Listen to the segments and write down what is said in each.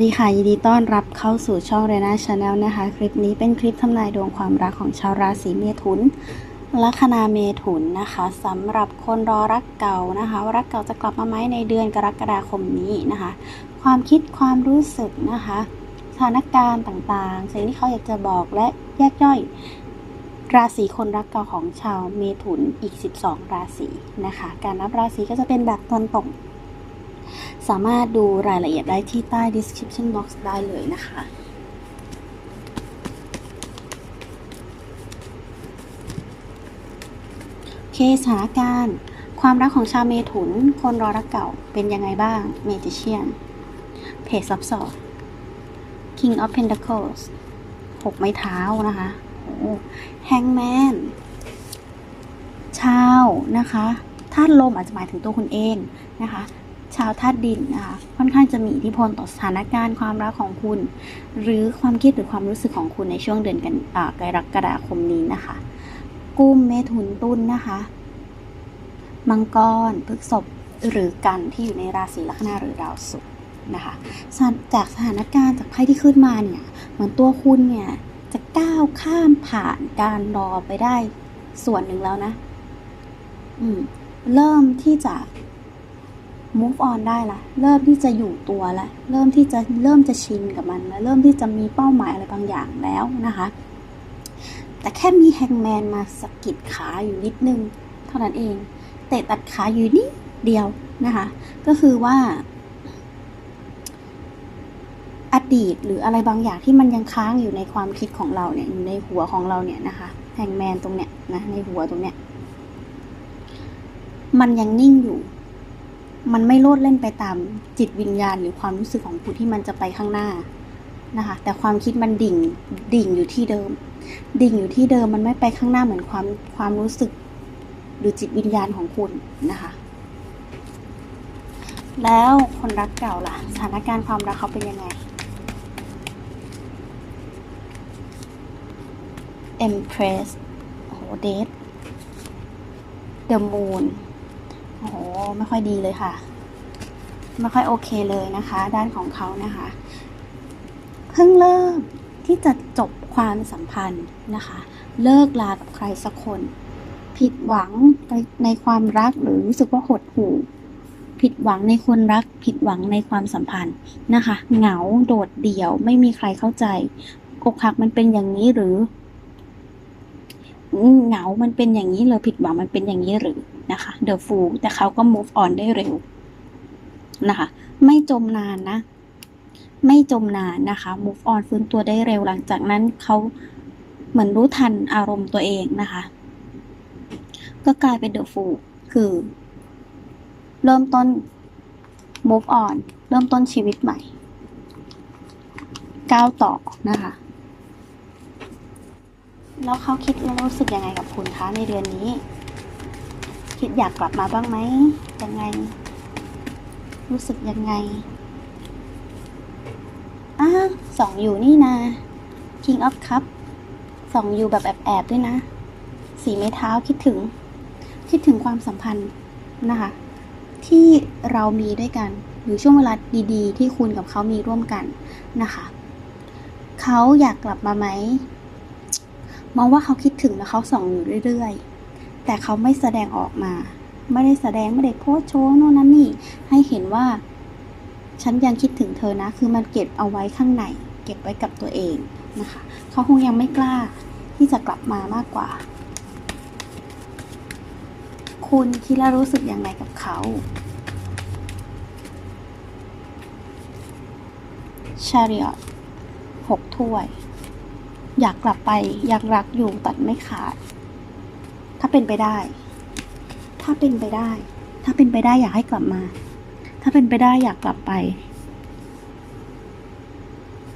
วัสดีค่ะ ยินดีต้อนรับเข้าสู่ช่องเรนาชาแนลนะคะ คลิปนี้เป็นคลิปทำนายดวงความรักของชาวราศีเมถุนลัคนาเมถุนนะคะสำหรับคนรอรักเก่านะคะรักเก่าจะกลับมาไหมในเดือนกรกฎาคมนี้นะคะ ความคิดความรู้สึกนะคะสถานการณ์ต่างๆ สิ่งที่เขาอยากจะบอกและแยกย่อย ราศีคนรักเก่าของชาวเมถุนอีก 12 ราศีนะคะ การนับราศีก็จะเป็นแบบตอนตก สามารถดูรายละเอียดได้ที่ใต้ description box ได้เลยนะคะ โอเคสถานการณ์ ความรักของชาวเมถุน คนรอรักเก่าเป็นยังไงบ้าง เมจิเชียน เพจซับสอด King of Pentacles หกไม้เท้านะคะโอ้แฮงแมนชาวนะคะธาตุลมอาจจะหมายถึงตัวคุณเองนะคะ ชาวธาตุดินนะคะค่อนข้างจะมีอิทธิพลต่อสถานการณ์ความรักของคุณ หรือความคิดหรือความรู้สึกของคุณในช่วงเดือนกันกรกฎาคมนี้นะคะ กุ้มเมถุนตุลนนะคะมังกรพฤกษภหรือกันที่อยู่ในราศีลัคนาหรือดาวศุกร์นะคะจากสถานการณ์จากไพ่ที่ขึ้นมาเนี่ยเหมือนตัวคุณเนี่ยจะก้าวข้ามผ่านการรอไปได้ส่วนหนึ่งแล้วนะ อืม เริ่มที่จะ move on ได้ละเริ่มที่จะอยู่ตัวละเริ่มที่จะเริ่มจะชินกับมันแล้วเริ่มที่จะมีเป้าหมายอะไรบางอย่างแล้วนะคะ แต่แค่มีแฮงแมนมาสะกิดขาอยู่นิดนึง เท่านั้นเอง เตะตัดขาอยู่นิดเดียวนะคะ ก็คือว่า อดีตหรืออะไรบางอย่างที่มันยังค้างอยู่ในความคิดของเราเนี่ยอยู่ในหัวของเราเนี่ยนะคะแฮงแมนตรงเนี้ยนะในหัวตรงเนี้ยมันยังนิ่งอยู่ มันไม่โลดเล่นไปตามจิตวิญญาณหรือความรู้สึกของคุณที่มันจะไปข้างหน้านะคะ แต่ความคิดมันดิ่งดิ่งอยู่ที่เดิม ดิ่งอยู่ที่เดิมมันไม่ไปข้างหน้าเหมือนความความรู้สึกหรือจิตวิญญาณของคุณนะคะ แล้วคนรักเก่าล่ะ สถานการณ์ความรักเขาเป็นยังไง Empress โอ้โหเดท The Moon โอ้โหไม่ค่อยดีเลยค่ะ ไม่ค่อยโอเคเลยนะคะ ด้านของเขานะคะ เพิ่งเริ่มที่จะจบความสัมพันธ์นะคะ เลิกลากับใครสักคน ผิดหวังในในความรักหรือรู้สึกว่าหดหู่ผิดหวังในคนรัก ผิดหวังในความสัมพันธ์นะคะ เหงาโดดเดี่ยวไม่มีใครเข้าใจอกหักมันเป็นอย่างนี้หรือ เหงา มันเป็นอย่างนี้เลยผิดหวังมันเป็นอย่างนี้หรือนะคะ The Fool แต่เขาก็ move on ได้เร็วนะคะ ไม่จมนานนะ ไม่จมนานนะคะ move on ฟื้นตัวได้เร็วหลังจากนั้นเขาเหมือนรู้ทันอารมณ์ตัวเองนะคะ ก็กลายเป็น The Fool คือ เริ่มต้น move on เริ่มต้นชีวิตใหม่ก้าวต่อนะคะ แล้วเขาคิดแล้วรู้สึกยังไงกับคุณคะในเดือนนี้ คิดอยากกลับมาบ้างไหมยังไง รู้สึกยังไงอ้าสองอยู่นี่นะ King of Cup สองอยู่แบบแอบๆด้วยนะ สีไม้เท้าคิดถึง คิดถึงความสัมพันธ์นะคะ ที่เรามีด้วยกัน หรือช่วงเวลาดี ๆ ที่คุณกับเขามีร่วมกันนะคะ เขาอยากกลับมาไหม มองว่าเขาคิดถึงแล้วเขาส่องอยู่เรื่อยๆ แต่เขาไม่แสดงออกมา ไม่ได้แสดงไม่ได้โพสโชว์โน่นนั่นนี่ ให้เห็นว่า ฉันยังคิดถึงเธอนะ คือมันเก็บเอาไว้ข้างใน เก็บไว้กับตัวเองนะคะ เขาคงยังไม่กล้าที่จะกลับมามากกว่า คุณคิดแล้วรู้สึกยังไงกับเขาชาริอตหกถ้วย อยากกลับไปอยากรักอยู่ตัดไม่ขาด ถ้าเป็นไปได้ ถ้าเป็นไปได้ ถ้าเป็นไปได้อยากให้กลับมา ถ้าเป็นไปได้อยากกลับไป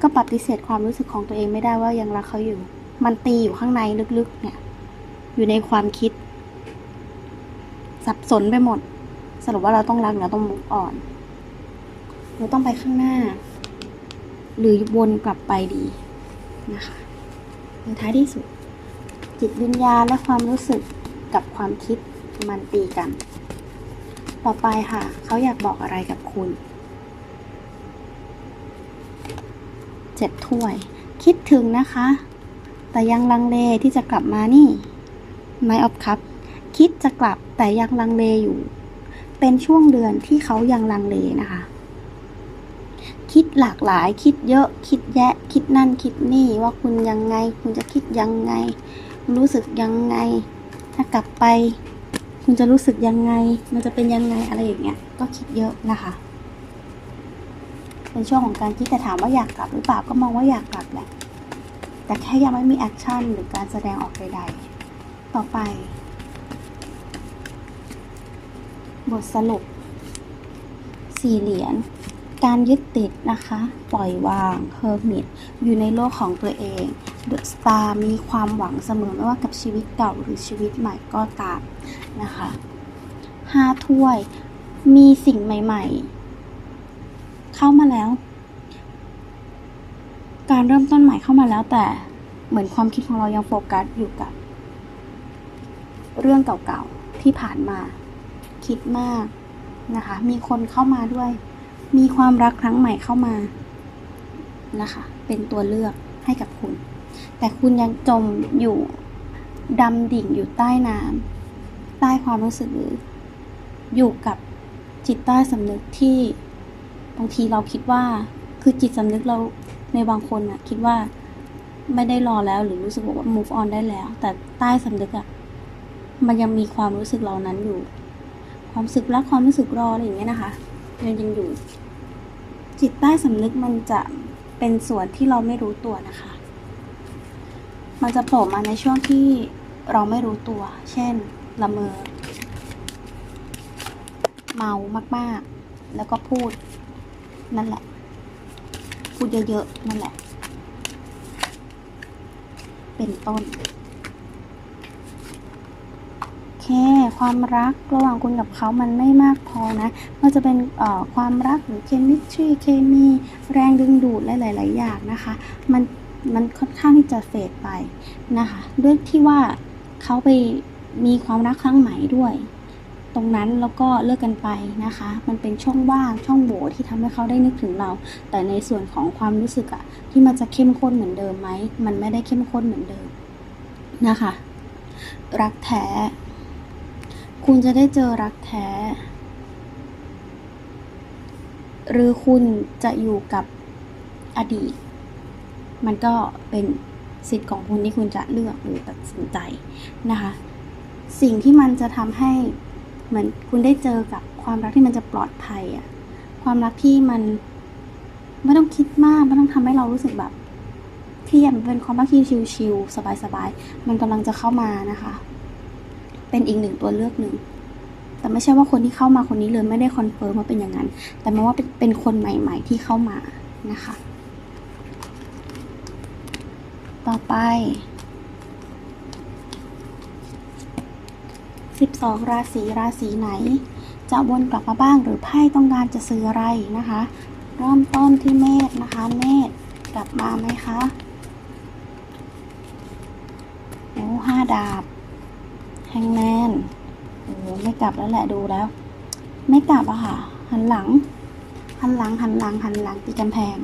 ก็ปฏิเสธความรู้สึกของตัวเองไม่ได้ว่ายังรักเขาอยู่ มันตีอยู่ข้างในลึกๆ เนี่ย อยู่ในความคิด สับสนไปหมด สรุปว่าเราต้องรักเราต้องมุกอ่อนเราต้องไปข้างหน้า หรือวนกลับไปดีนะคะ ท้ายที่สุด จิตวิญญาณและความรู้สึกกับความคิดมันตีกัน ต่อไปค่ะ เขาอยากบอกอะไรกับคุณเจ็ดถ้วย คิดถึงนะคะ แต่ยังลังเลที่จะกลับมานี่ไมออฟคัพคิดจะกลับแต่ยังลังเลอยู่ เป็นช่วงเดือนที่เขายังลังเลนะคะ คิดหลากหลาย คิดเยอะ คิดแยะ คิดนั่นคิดนี่ว่าคุณยังไง คุณจะคิดยังไง รู้สึกยังไง ถ้ากลับไป คุณจะรู้สึกยังไง มันจะเป็นยังไงอะไรอย่างเงี้ย ก็คิดเยอะนะคะ เป็นช่วงของการคิดแต่ถามว่าอยากกลับหรือเปล่าก็มองว่าอยากกลับแหละ แต่แค่ยังไม่มีแอคชั่นหรือการแสดงออกใดๆ ต่อไป บทสรุปสี่เหรียญ การยึดติดนะคะ ปล่อยวางเฮอร์มิตอยู่ในโลกของตัวเองเดอะสตาร์มีความหวังเสมอไม่ว่ากับชีวิตเก่าหรือชีวิตใหม่ก็ตามนะคะห้าถ้วยมีสิ่งใหม่ ๆ เข้ามาแล้ว การเริ่มต้นใหม่เข้ามาแล้วแต่เหมือนความคิดของเรายังโฟกัสอยู่กับ เรื่องเก่าๆที่ผ่านมา คิดมากนะคะ มีคนเข้ามาด้วย มีความรักครั้งใหม่เข้ามานะคะ เป็นตัวเลือกให้กับคุณ แต่คุณยังจมอยู่ดำดิ่งอยู่ใต้น้ำใต้ความรู้สึกหรือ อยู่กับจิตใต้สำนึกที่บางทีเราคิดว่าคือจิตสำนึกเราในบางคนอะคิดว่าไม่ได้รอแล้วหรือรู้สึกว่า move on ได้แล้ว แต่ใต้สำนึกอะมันยังมีความรู้สึกเหล่านั้นอยู่ ความรู้สึกรักความรู้สึกรออะไรอย่างเงี้ยนะคะยังยังอยู่ จิตใต้สำนึกมันจะเป็นส่วนที่เราไม่รู้ตัวนะคะ มันจะโผล่มาในช่วงที่เราไม่รู้ตัว เช่น ละเมอ เมามากๆ แล้วก็พูด นั่นแหละ พูดเยอะๆ นั่นแหละ เป็นต้น ค่ความรักระหว่างคุณกับเขามันไม่มากพอนะมันจะเป็นความรักหรือเคมิสตรีเคมีแรงดึงดูดและหลาย ๆ อย่างนะคะ มันมันค่อนข้างที่จะเฟดไปนะคะ ด้วยที่ว่าเขาไปมีความรักครั้งใหม่ด้วย ตรงนั้นแล้วก็เลิกกันไปนะคะ มันเป็นช่องว่างช่องโหว่ที่ทำให้เขาได้นึกถึงเรา แต่ในส่วนของความรู้สึกอะที่มันจะเข้มข้นเหมือนเดิมไหมมันไม่ได้เข้มข้นเหมือนเดิมนะคะ รักแท้ คุณจะได้เจอรักแท้ หรือคุณจะอยู่กับอดีต มันก็เป็นสิทธิ์ของคุณที่คุณจะเลือกหรือตัดสินใจนะคะ สิ่งที่มันจะทำให้เหมือนคุณได้เจอกับความรักที่มันจะปลอดภัยอะความรักที่มันไม่ต้องคิดมากไม่ต้องทำให้เรารู้สึกแบบเครียดมันเป็นความรักที่ชิลๆสบายๆ มันกำลังจะเข้ามานะคะ เป็นอีกหนึ่งตัวเลือกหนึ่ง แต่ไม่ใช่ว่าคนที่เข้ามาคนนี้เลยไม่ได้คอนเฟิร์มว่าเป็นอย่างนั้น แต่หมายว่าเป็นเป็นคนใหม่ ๆ ที่เข้ามานะคะ ต่อไป 12 ราศีราศีไหน จะวนกลับมาบ้างหรือไพ่ต้องการจะซื้ออะไรนะคะ เริ่มต้นที่เมษนะคะ เมษกลับมาไหมคะโอ้ห้าดาบ แฮงแมนโอ้ไม่กลับแล้วแหละดูแล้ว ไม่กลับอะค่ะ หันหลัง หันหลังหันหลังหันหลังตีกำแพง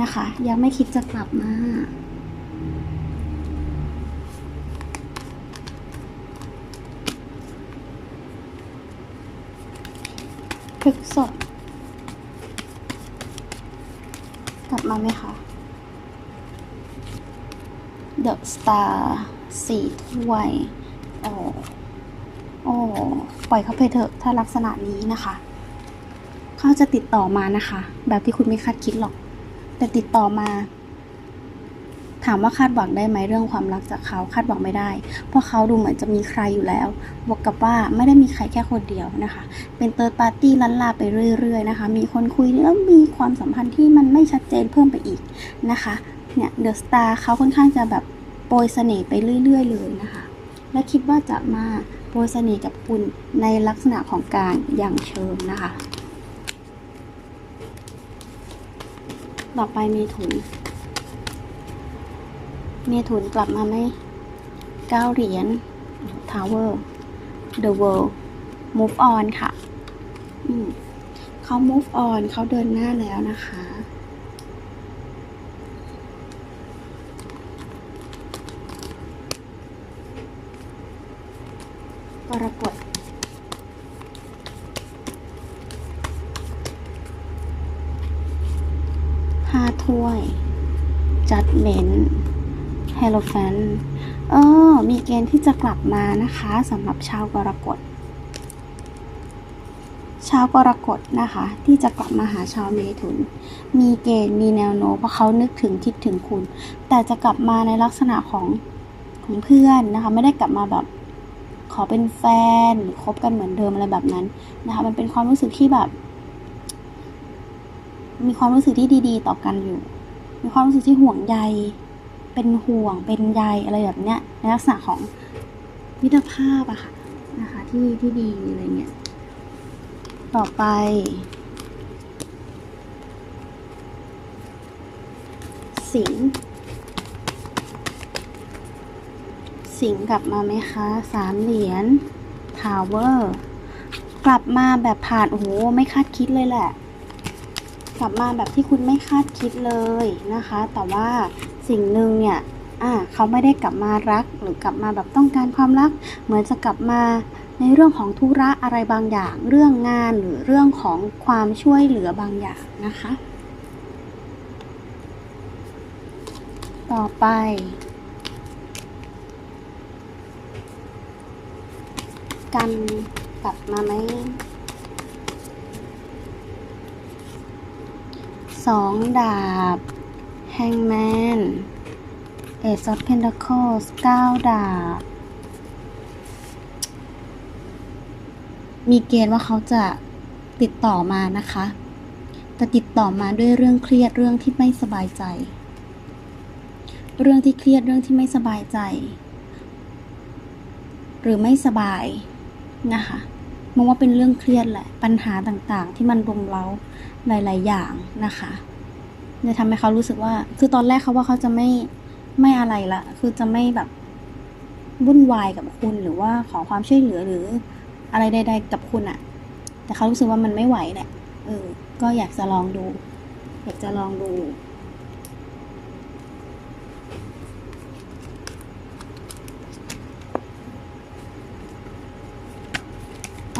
นะคะ ยังไม่คิดจะกลับมาพฤกษบกลับมาไหมคะ The Star สี่ถ้วย โอ้โอ้ปล่อยเขาไปเถอะถ้าลักษณะนี้นะคะ เขาจะติดต่อมานะคะ แบบที่คุณไม่คาดคิดหรอก แต่ติดต่อมา ถามว่าคาดหวังได้ไหมเรื่องความรักจากเขาคาดหวังไม่ได้ เพราะเขาดูเหมือนจะมีใครอยู่แล้วบวกกับว่าไม่ได้มีใครแค่คนเดียวนะคะ เป็นเติร์ดปาร์ตี้ลันลาไปเรื่อย ๆ นะคะ มีคนคุยแล้วมีความสัมพันธ์ที่มันไม่ชัดเจนเพิ่มไปอีกนะคะ เนี่ยเดอะสตาร์เขาค่อนข้างจะแบบโปรยเสน่ห์ไปเรื่อย ๆ เลยนะคะ และคิดว่าจะมาโปรยเสน่ห์กับคุณในลักษณะของการอย่างเชิงนะคะ ต่อไปเมถุน เมถุนกลับมาไหมเก้าเหรียญ Tower The World Move on ค่ะอืมเขา move on เขาเดินหน้าแล้วนะคะ ก รกฎห้าถ้วย จัดเมนเฮโลแฟนเออ มีเกณฑ์ที่จะกลับมานะคะสำหรับชาวกรกฎ ชาวกรกฎนะคะ ที่จะกลับมาหาชาวเมถุน มีเกณฑ์มีแนวโน้มเพราะเขานึกถึงคิดถึงคุณ แต่จะกลับมาในลักษณะของของเพื่อนนะคะ ไม่ได้กลับมาแบบ ขอเป็นแฟนหรือคบกันเหมือนเดิมอะไรแบบนั้นนะคะ มันเป็นความรู้สึกที่แบบ มีความรู้สึกที่ดี ๆ ต่อกันอยู่ มีความรู้สึกที่ห่วงใย เป็นห่วง เป็นใยอะไรแบบเนี้ยในลักษณะของมิตรภาพอะค่ะนะคะ ที่ที่ดีอะไรเงี้ย ต่อไปสิงห์ สิงกลับมาไหมคะสามเหรียญทาวเวอร์กลับมาแบบผ่านโอ้โหไม่คาดคิดเลยแหละ กลับมาแบบที่คุณไม่คาดคิดเลยนะคะ แต่ว่าสิ่งหนึ่งเนี่ยอ่าเขาไม่ได้กลับมารักหรือกลับมาแบบต้องการความรัก เหมือนจะกลับมาในเรื่องของธุระอะไรบางอย่าง เรื่องงานหรือเรื่องของความช่วยเหลือบางอย่างนะคะ ต่อไป กันกลับมาไหมสองดาบแฮงแมนเอซอฟเพนทาเคิลเก้าดาบ มีเกณฑ์ว่าเขาจะติดต่อมานะคะ แต่ติดต่อมาด้วยเรื่องเครียดเรื่องที่ไม่สบายใจ เรื่องที่เครียดเรื่องที่ไม่สบายใจ หรือไม่สบาย นะคะมองว่าเป็นเรื่องเครียดแหละปัญหาต่างๆ ที่มันรุมเร้าหลาย ๆ อย่างนะคะจะทำให้เขารู้สึกว่า คือตอนแรกเขาว่าเขาจะไม่ไม่อะไรละ คือจะไม่แบบวุ่นวายกับคุณหรือว่าขอความช่วยเหลือหรืออะไรใด ๆ กับคุณอะแต่เขารู้สึกว่ามันไม่ไหวแหละเออ ก็อยากจะลองดู อยากจะลองดู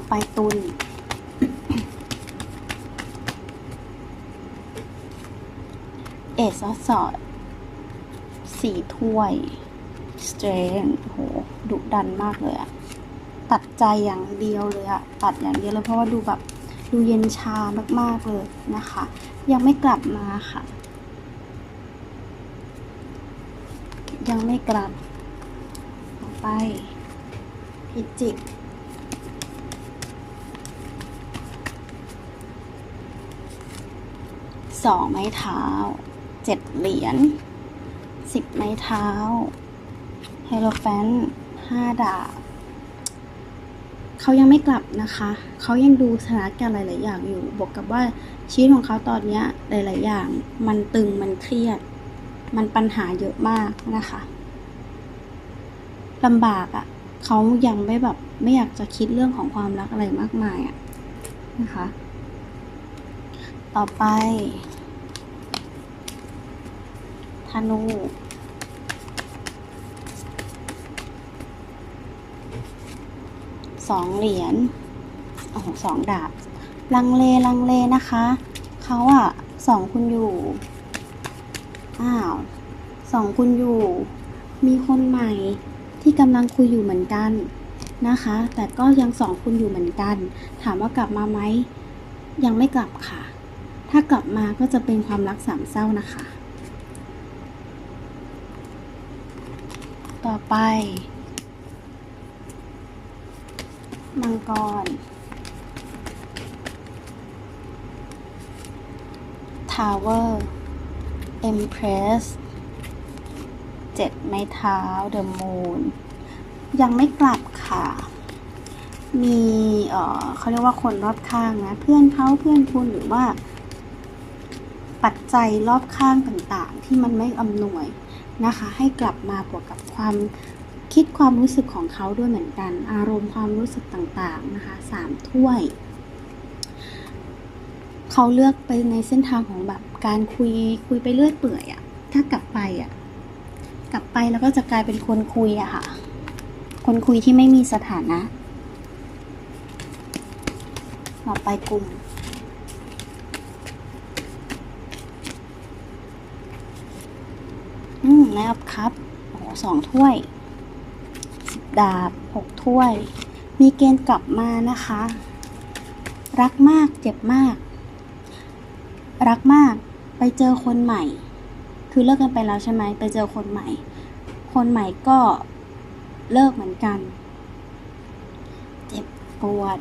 ต่อไปตุลเอซอสอสี่ถ้วยสเตรนโหดุดันมากเลยอะตัดใจอย่างเดียวเลยอะตัดอย่างเดียวเลยเพราะว่าดูแบบดูเย็นชามาก ๆ เลยนะคะ ยังไม่กลับมาค่ะ ยังไม่กลับต่อไปพิจิก องไม้เท้าเจ็ดเหรียญสิบไม้เท้าเฮโลแฟนห้าดาบเขายังไม่กลับนะคะ เขายังดูสถานการณ์หลาย ๆ อย่างอยู่ บวกกับว่าชีวิตของเขาตอนนี้หลาย ๆ อย่าง มันตึง มันเครียด มันปัญหาเยอะมากนะคะลำบากอะ่ะ เขายังไม่แบบไม่อยากจะคิดเรื่องของความรักอะไรมากมายอะ่ะนะคะ ต่อไป ธนูสองเหรียญโอ้โหสองดาบ ลังเลลังเลนะคะ เขาอะสองคุณอยู่ อ้าวสองคุณอยู่ มีคนใหม่ที่กำลังคุยอยู่เหมือนกันนะคะ แต่ก็ยังสองคุณอยู่เหมือนกัน ถามว่ากลับมาไหม ยังไม่กลับค่ะ ถ้ากลับมาก็จะเป็นความรักสามเศร้านะคะ ต่อไป มังกร ทาวเวอร์ เอ็มเพรส เจ็ดไม้เท้า เดอะมูน ยังไม่กลับค่ะ มีเออเขาเรียกว่าคนรอบข้างนะ เพื่อนเขาเพื่อนคุณหรือว่า ปัจจัยรอบข้างต่างๆ ที่มันไม่อำนวย นะคะ ให้กลับมาบวกกับความคิดความรู้สึกของเขาด้วยเหมือนกัน อารมณ์ความรู้สึกต่างๆนะคะสามถ้วย เขาเลือกไปในเส้นทางของแบบการคุยคุยไปเลื่อยเปื่อยอะถ้ากลับไปอะกลับไปแล้วก็จะกลายเป็นคนคุยอะค่ะ คนคุยที่ไม่มีสถานะต่อไปกลุ่ม อืมแล้วครับโอ้สองถ้วยสิบดาบหกถ้วย มีเกณฑ์กลับมานะคะ รักมากเจ็บมาก รักมากไปเจอคนใหม่ คือเลิกกันไปแล้วใช่ไหมไปเจอคนใหม่ คนใหม่ก็เลิกเหมือนกัน เจ็บปวด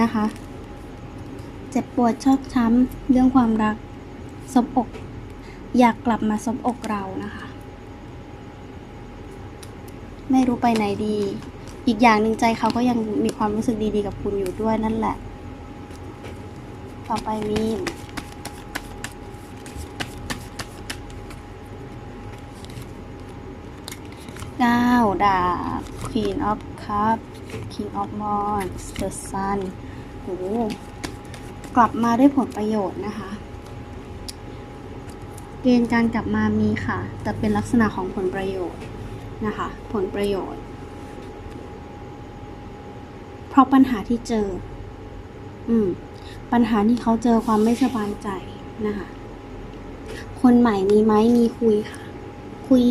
นะคะ เจ็บปวดชอกช้ำเรื่องความรักสบอกอยากกลับมาสบอกเรานะคะ ไม่รู้ไปไหนดี อีกอย่างหนึ่งใจเขาก็ยังมีความรู้สึกดีๆ กับคุณอยู่ด้วยนั่นแหละ ต่อไปมีนเก้าดาบ Queen of Cup King of Wands The Sun โหกลับมาด้วยผลประโยชน์นะคะ เกณฑ์การกลับมามีค่ะ แต่เป็นลักษณะของผลประโยชน์ นะคะ ผลประโยชน์ เพราะปัญหาที่เจอ อืม ปัญหาที่เขาเจอความไม่สบายใจนะคะ คนใหม่มีไหมมีคุยค่ะ คุย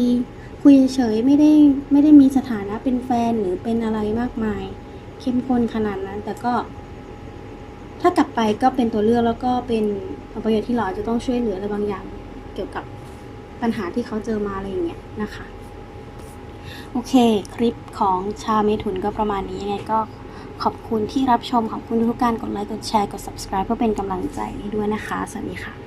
คุยเฉยไม่ได้ไม่ได้มีสถานะเป็นแฟนหรือเป็นอะไรมากมาย เข้มข้นขนาดนั้น แต่ก็ ถ้ากลับไปก็เป็นตัวเลือกแล้วก็เป็นผลประโยชน์ที่เราอจะต้องช่วยเหลืออะไรบางอย่าง เกี่ยวกับปัญหาที่เขาเจอมาอะไรอย่างเงี้ยนะคะ โอเค คลิปของชาเมถุนก็ประมาณนี้ยังไงก็ขอบคุณที่รับชม ขอบคุณทุกการกดไลค์ กดแชร์ กด subscribe เพื่อเป็นกำลังใจให้ด้วยนะคะ สวัสดีค่ะ